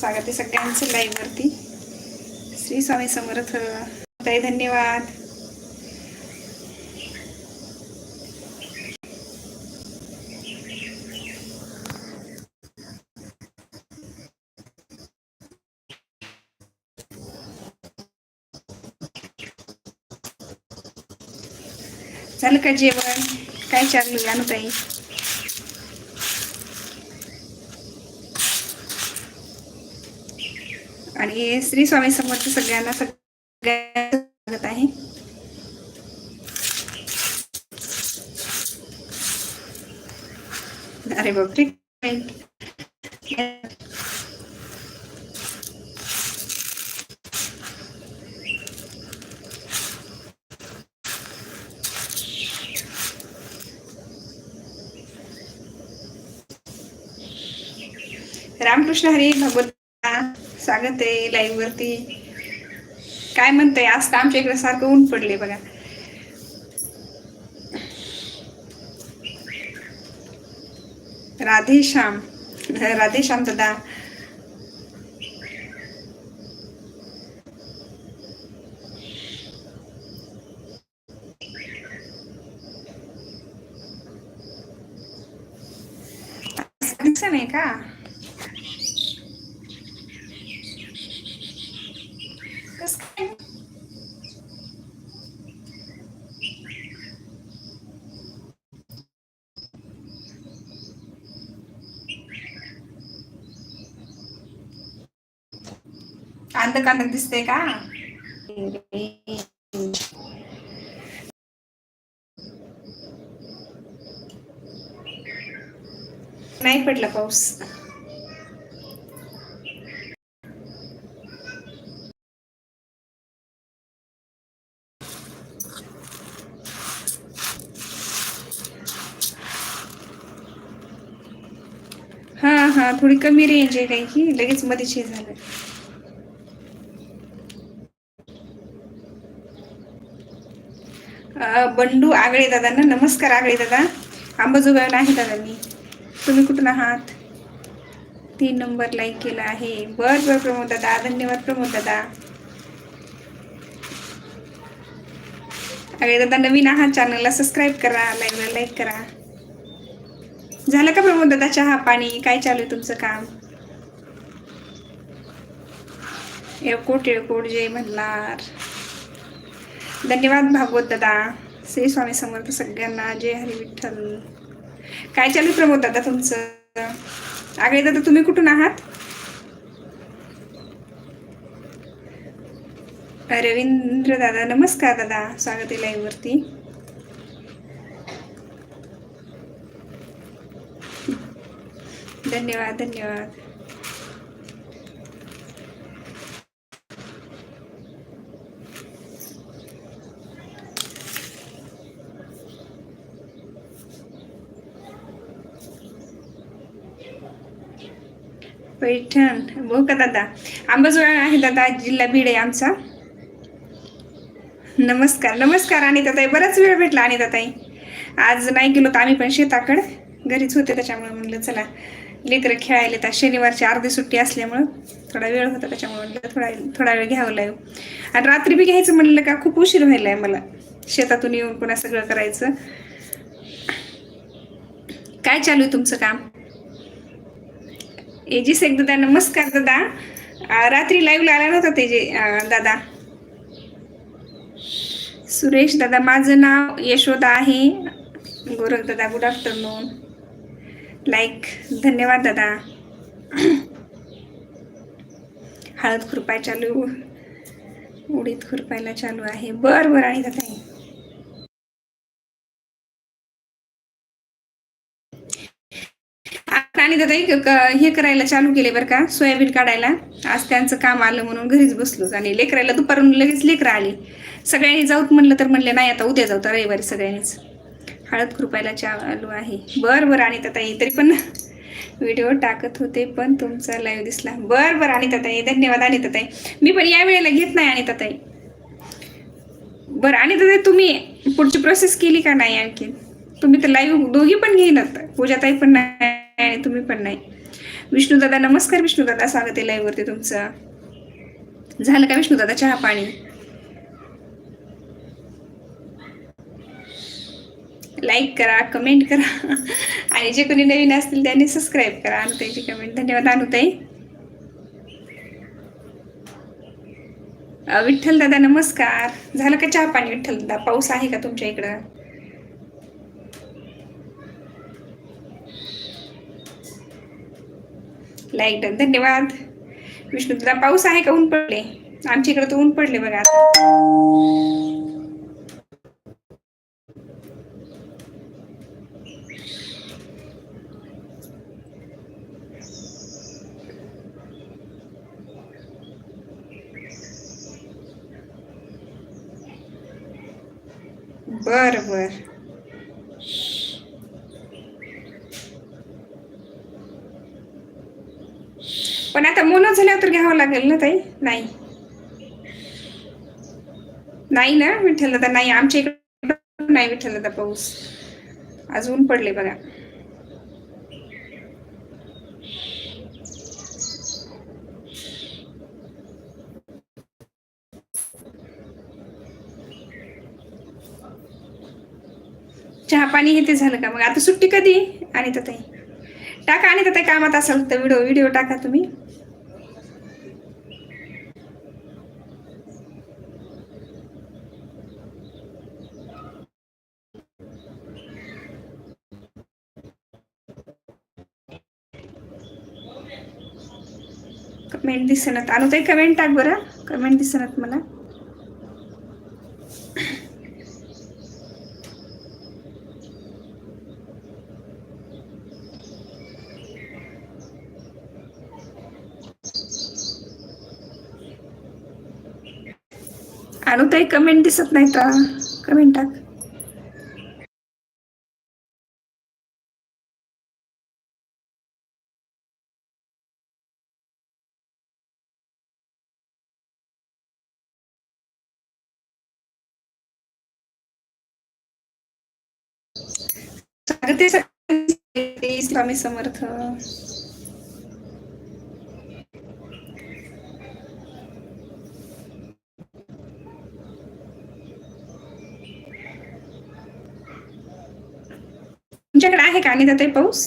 स्वागत आहे सगळ्यांचं लाईव्हवरती श्री स्वामी समर्थ. ताई धन्यवाद. झालं का जेवण? काय चालू ताई? आणि श्री स्वामी समर्थ सगळ्यांना सगळ्यांचं स्वागत आहे. अरे बापरे. रामकृष्ण हरी भगवत. स्वागत आहे लाईव्ह वरती. काय म्हणते आज तर आमच्या इकडे सारखं ऊन पडले बघा. राधेश्याम राधेश्याम दादा. नाही का? कांद कांद दिसते का? नाही पडला पाऊस. हा हा थोडी कमी रेंज आहे काही की लगेच मध्येच हे झालं. बंडू आगळे दादांना नमस्कार आगळे दादा. अंबाजोगाईला आहे दादा मी. तुम्ही कुठून आहात? तीन नंबर लाईक केला आहे. बर बर प्रमोद दादा. धन्यवाद प्रमोद दादा. आगळे दादा नवीन आहात चॅनलला सबस्क्राईब करा लाईव्हला लाईक करा. झालं का प्रमोद दादा चहा पाणी? काय चालू आहे तुमचं काम? एवकोट एवकोट जय म्हणणार धन्यवाद भागवत दादा श्री स्वामी समर्थ सगळ्यांना. जय हरी विठ्ठल. काय चालू प्रमोद दादा तुमचं? आगळे दादा तुम्ही कुठून आहात? रवींद्र दादा नमस्कार दादा. स्वागत आहे लाईव्ह वरती. धन्यवाद धन्यवाद. पैठण हो का दादा? आंबाजोगाई आहे दादा जिल्हा बीड आहे आमचा. नमस्कार नमस्कार आणि ताई बराच वेळ भेटला आणि ताई आज नाही गेलो तर आम्ही पण शेताकडे. घरीच होते त्याच्यामुळे म्हणलं चला. लेकरं खेळायला तर शनिवारची अर्धी सुट्टी असल्यामुळं थोडा वेळ होता त्याच्यामुळे म्हणलं थोडा थोडा वेळ घ्यावं लागेल. आणि रात्री बी घ्यायचं म्हणलं का? खूप उशीर व्हायला आहे मला. शेतातून येऊन पुन्हा सगळं करायचं. काय चालू आहे तुमचं काम? एजीस एक दादा नमस्कार दादा. रात्री लाईव्हला आला नव्हता ते जे दादा. सुरेश दादा माझं नाव यशोदा आहे. गोरख दादा गुड आफ्टरनून लाईक धन्यवाद दादा. हळद खुरपाय चालू उडीद खुरपायला चालू आहे. बर बर आणि दादा. ताई क- हे करायला चालू केले बरं का सोयाबीन काढायला. आज त्यांचं काम आलं म्हणून घरीच बसलो. आणि लेकरायला दुपारून लगेच लेकरं आली. सगळ्यांनी जाऊत म्हणलं तर म्हणले नाही आता उद्या जाऊ तर रविवारी सगळ्यांनीच. हळद खुरपायला चालू आहे. बर बर आणि ताई तरी पण व्हिडिओ टाकत होते पण तुमचा लाईव्ह दिसला. बर बर आणि ताई धन्यवाद आणि ताई. मी पण या वेळेला घेत नाही आणि ताई. बरं आणि ताई तुम्ही पुढची प्रोसेस केली का नाही आणखी तुम्ही तर लाईव्ह दोघी पण घेईनात पूजाताई पण नाही. आणि तुम्ही पण नाही. विष्णू दादा नमस्कार विष्णू दादा स्वागत आहे लाईव्हवरती तुमचं. झालं का विष्णू दादा चहा पाणी? लाईक करा कमेंट करा. आणि जे कोणी नवीन असतील त्यांनी सबस्क्राईब करा. अनुताईची कमेंट धन्यवाद अनुताई. विठ्ठल दादा नमस्कार. झालं का चहा पाणी विठ्ठल दादा पाऊस आहे का तुमच्या इकडं? लाईक डन धन्यवाद. विष्णू तुला पाऊस आहे का? ऊन पडले? आमच्या इकडे तर ऊन पडले बघा बर बर पण आता मोनो झाल्यावर तर घ्यावं लागेल ना ताई? नाही. नाही ना विठ्ठल दादा नाही. आमच्या इकडे नाही विठ्ठल दादा पाऊस. अजून पडले बघा. चहा पाणी हे ते झालं का? मग आता सुट्टी कधी? आणि तर ताई. टाका आणि तर ताई कामात असाल तर व्हिडिओ व्हिडिओ टाका तुम्ही. कमेंट दिसणार अनुताई कमेंट टाक बरं. कमेंट दिसणार मला. अनुताई कमेंट दिसत नाही का कमेंट टाक. अगं ते स्वामी समर्थ. तुमच्याकडे आहे का आणि ताई पाऊस?